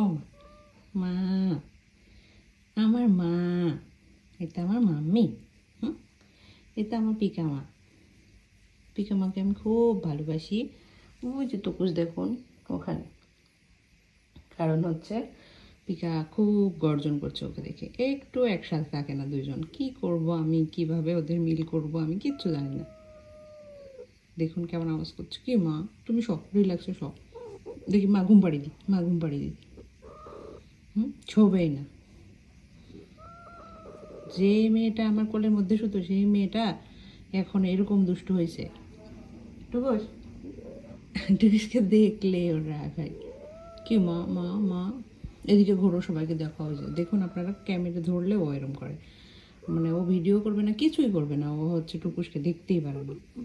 ও, মা, আমার মা, এটা আমার মাম্মি, হুম? এটা আমার পিকামা। পিকামাকে আমি খুব ভালোবাসি। ওই যে টুকুস দেখুন, ওখানে। কারণ হচ্ছে, পিকা খুব গর্জন করছে ওকে দেখে। একটু একসাথে থাকে না দুজন কি করব আমি, কীভাবে ওদের মিল করব আমি কিচ্ছু জানি না। দেখুন কেমন আওয়াজ করছে। কি মা, তুমি সব রিল্যাক্সে সব দেখি মা, ঘুম পাড়িয়ে দিই, মা, ঘুম পাড়িয়ে দিই। হুম? ছোবেই না। যে মেয়েটা আমার কোলের মধ্যে শুতো, সেই মেয়েটা এখন এরকম দুষ্টু হয়েছে। টুকুস টুকুসকে দেখলে ওরা ভাই কি মা মা মা? এদিকে ঘোরো, সবাইকে দেখা হয়েছে দেখুন আপনারা ক্যামেরা ধরলে ও এরম করে। মানে ও ভিডিও করবে না, কিছুই করবে না। ও হচ্ছে টুকুসকে দেখতেই পারে না।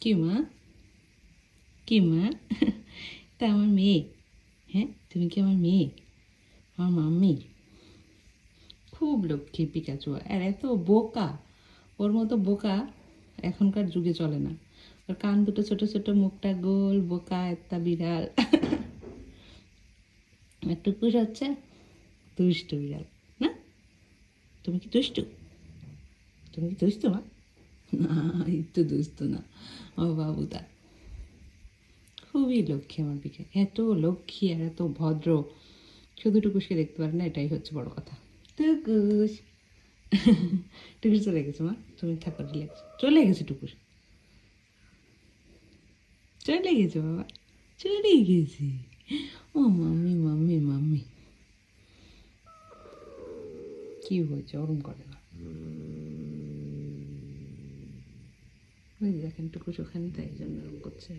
কি মা? কি মা? তা আমার মেয়ে। হ্যাঁ তুমি কি আমার মেয়ে? আমার মাম্মি? খুব লক্ষ্মী পিকাচু, আর এত বোকা। ওর মতো বোকা এখনকার যুগে চলে না। ওর কান দুটো ছোট ছোট, মুখটা গোল, বোকা একটা বিড়াল। আর হচ্ছে দুষ্টু বিড়াল, না? তুমি কি দুষ্টু তুমি কি দুষ্টু মা? না একটু দুষ্টু না। ও বাবু তা খুবই লক্ষ্মী আমার পিকে। এত লক্ষ্মী আর এত ভদ্র। শুধু টুকুসকে দেখতে পারে না, এটাই হচ্ছে বড় কথা। টুকুস। টুকুস চলে গেছে মা। তুমি থাকো রিল্যাক্স চলে গেছে টুকুস। চলে গেছে বাবা। চলে গেছে। ও মাম্মি মাম্মি মাম্মি। কি হয়েছে? ওরম করে না। দেখেন টুকুস ওখানে, তাই জন্য করছে।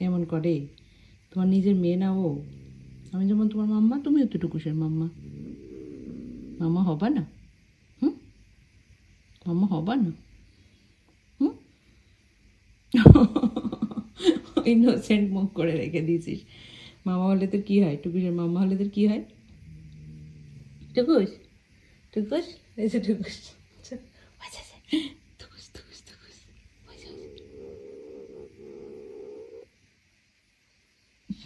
এমন করে তোমার নিজের মেয়ে না ও? আমি যেমন তোমার মাম্মা তুমিও তো টুকুসের মাম্মা। মামা হবা না? হুম? মামা হবা না? হুম? ইনোসেন্ট মুখ করে রেখে দিয়েছিস। মামা হলে তোর কী হয়? টুকুসের মামা হলে তোর কী হয়? টুকুস? টুকুস? যে টুকুস। আচ্ছা, আচ্ছা, আচ্ছা। টুকুস টুকুস টুকুস ওই যে, ওই যে।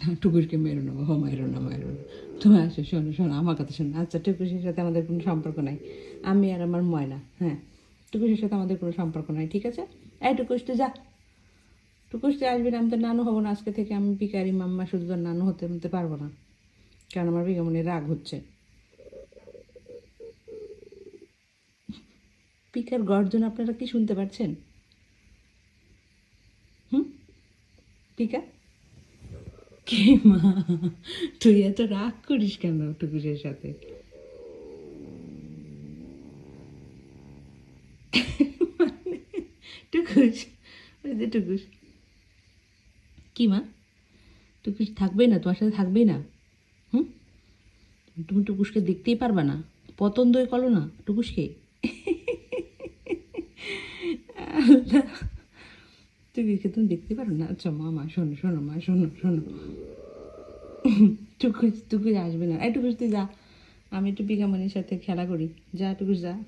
না, টুকুসকে মেরো না বাবা মেরো না মেরো না। তুমি আসো শোনো শোনো আমার কথা শোনো। আচ্ছা টুকুসের সাথে আমাদের কোনো সম্পর্ক নাই। আমি আর আমার ময়না হ্যাঁ? টুকুসের সাথে আমাদের কোনো সম্পর্ক নাই ঠিক আছে? এই টুকুস তুই যা। টুকুস তুই আসবি না আমি তো নানু হব না। আজকে থেকে আমি পিকারি মাম্মা শুধু নানু হতে হতে পারব না। কারণ আমার বিকামনে রাগ হচ্ছে। পিকার গর্জন আপনারা কি শুনতে পাচ্ছেন? হুম? পিকা কে মা তুই এত রাগ করিস কেন টুকুসের সাথে? টুকুস ওই যে টুকুস কি মা? টুকুস থাকবে না, তোমার সাথে থাকবে না? হুম? তুমি টুকুসকে দেখতেই পারবে না। পতন্দই করো না টুকুসকে টুকুসকে তুমি দেখতে পারো না? আচ্ছা মা মা, শোনো শোনো, মা, শোনো শোনো। টুকুস টুকুস আসবে না। এই টুকুস তুই যা। আমি একটু পিকামনির সাথে খেলা করি। যা টুকুস যা।